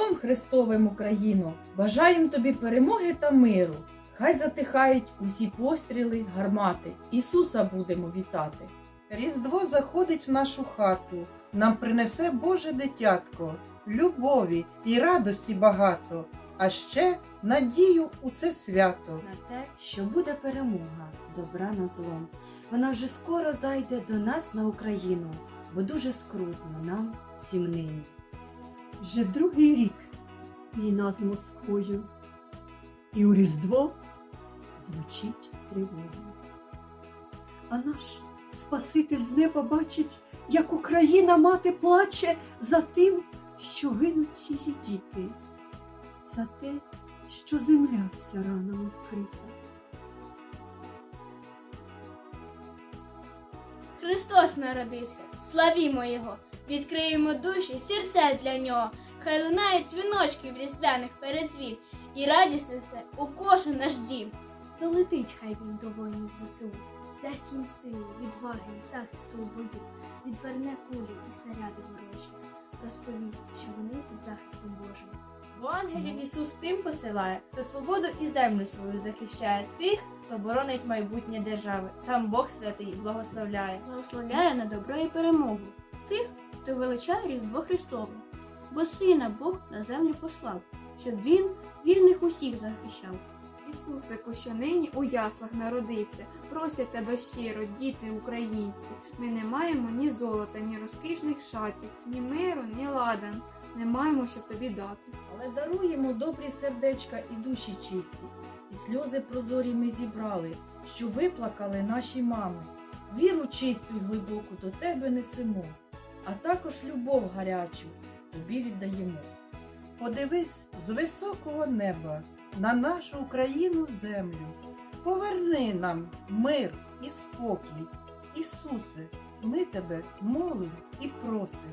Христовим Україно, бажаєм тобі перемоги та миру. Хай затихають усі постріли, гармати. Ісуса будемо вітати. Різдво заходить в нашу хату, нам принесе Боже дитятко, любові і радості багато, а ще надію у це свято. на те, що буде перемога добра над злом. Вона вже скоро зайде до нас на Україну, бо дуже скрутно нам всім нині. Вже другий рік війна з Москвою, і у Різдво звучить тривога. А наш Спаситель з неба бачить, як Україна мати плаче за тим, що гинуть її діти, за те, що земля вся ранами вкрита. Христос народився, славімо Його, відкриємо душі, серця для нього. Хай лунають дзвіночки в різдвяних передзвін, і радість несе у кожен наш дім. Долетить хай він до воїнів ЗСУ, дасть їм сили, відваги, і захисту у бою, відверне кулі і снаряди ворожі, розповість, що вони під захистом Божим. Бо ангелів Ісус тим посилає, хто свободу і землю свою захищає, тих, хто боронить майбутнє держави. Сам Бог святий благословляє. Благословляє на добро і перемогу тих, хто величає Різдво Христове, бо сина Бог на землю послав, щоб він вільних усіх захищав. Ісусику, що нині у яслах народився, просять тебе щиро, діти українські. Ми не маємо ні золота, ні розкішних шатів, ні миру, ні ладан. Не маємо, щоб тобі дати. Але даруємо добрі сердечка і душі чисті, і сльози прозорі ми зібрали, що виплакали наші мами. Віру чисту й глибоку до тебе несемо, а також любов гарячу тобі віддаємо. Подивись з високого неба на нашу Україну землю. Поверни нам мир і спокій. Ісусе, ми тебе молим і просим.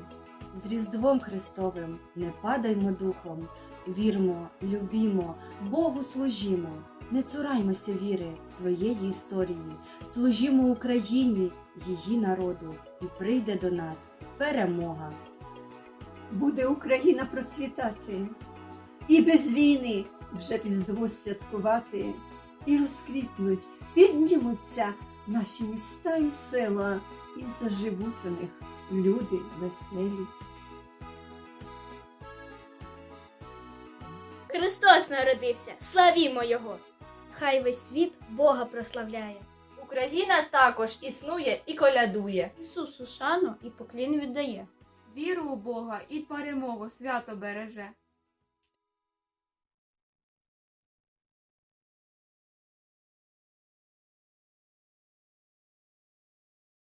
З Різдвом Христовим не падаймо духом, вірмо, любімо, Богу служімо, не цураймося віри своєї історії, служімо Україні, її народу, і прийде до нас перемога. Буде Україна процвітати, і без війни вже Різдво святкувати, і розквітнуть, піднімуться наші міста і села, і заживуть у них люди веселі. Христос народився, славімо Його! Хай весь світ Бога прославляє. Україна також існує і колядує. Ісусу шану і поклін віддає. Віру у Бога і перемогу свято береже.